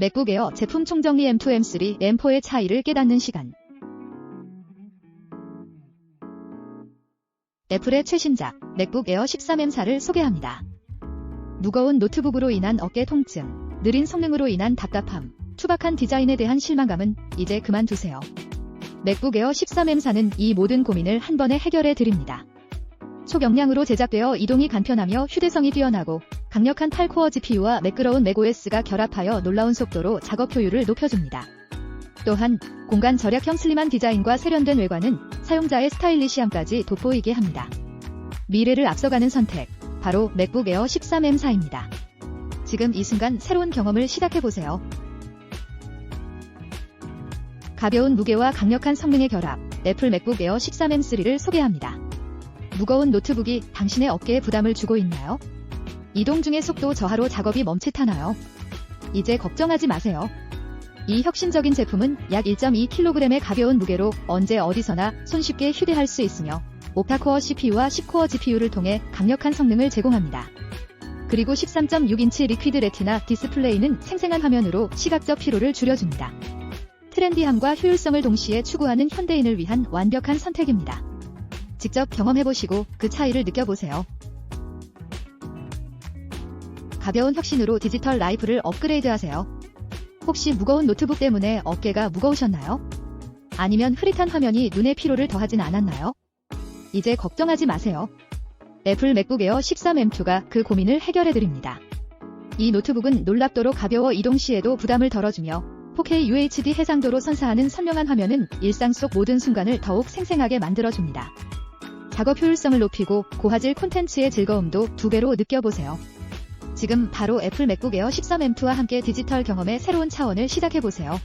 맥북 에어 제품 총정리 M2, M3, M4의 차이를 깨닫는 시간. 애플의 최신작 맥북 에어 13M4를 소개합니다. 무거운 노트북으로 인한 어깨 통증, 느린 성능으로 인한 답답함, 투박한 디자인에 대한 실망감은 이제 그만두세요. 맥북 에어 13M4는 이 모든 고민을 한 번에 해결해 드립니다. 초경량으로 제작되어 이동이 간편하며 휴대성이 뛰어나고 강력한 8코어 GPU와 매끄러운 맥OS가 결합하여 놀라운 속도로 작업 효율을 높여줍니다. 또한 공간 절약형 슬림한 디자인과 세련된 외관은 사용자의 스타일리시함까지 돋보이게 합니다. 미래를 앞서가는 선택, 바로 맥북 에어 13M4입니다. 지금 이 순간 새로운 경험을 시작해보세요. 가벼운 무게와 강력한 성능의 결합, 애플 맥북 에어 13M3를 소개합니다. 무거운 노트북이 당신의 어깨에 부담을 주고 있나요? 이동 중의 속도 저하로 작업이 멈칫하나요? 이제 걱정하지 마세요. 이 혁신적인 제품은 약 1.2kg의 가벼운 무게로 언제 어디서나 손쉽게 휴대할 수 있으며 옥타코어 CPU와 10코어 GPU를 통해 강력한 성능을 제공합니다. 그리고 13.6인치 리퀴드 레티나 디스플레이는 생생한 화면으로 시각적 피로를 줄여줍니다. 트렌디함과 효율성을 동시에 추구하는 현대인을 위한 완벽한 선택입니다. 직접 경험해보시고 그 차이를 느껴보세요. 가벼운 혁신으로 디지털 라이프를 업그레이드하세요. 혹시 무거운 노트북 때문에 어깨가 무거우셨나요? 아니면 흐릿한 화면이 눈의 피로를 더하진 않았나요? 이제 걱정하지 마세요. 애플 맥북 에어 13M2가 그 고민을 해결해드립니다. 이 노트북은 놀랍도록 가벼워 이동 시에도 부담을 덜어주며 4K UHD 해상도로 선사하는 선명한 화면은 일상 속 모든 순간을 더욱 생생하게 만들어줍니다. 작업 효율성을 높이고 고화질 콘텐츠의 즐거움도 두 배로 느껴보세요. 지금 바로 애플 맥북 에어 13M2와 함께 디지털 경험의 새로운 차원을 시작해보세요.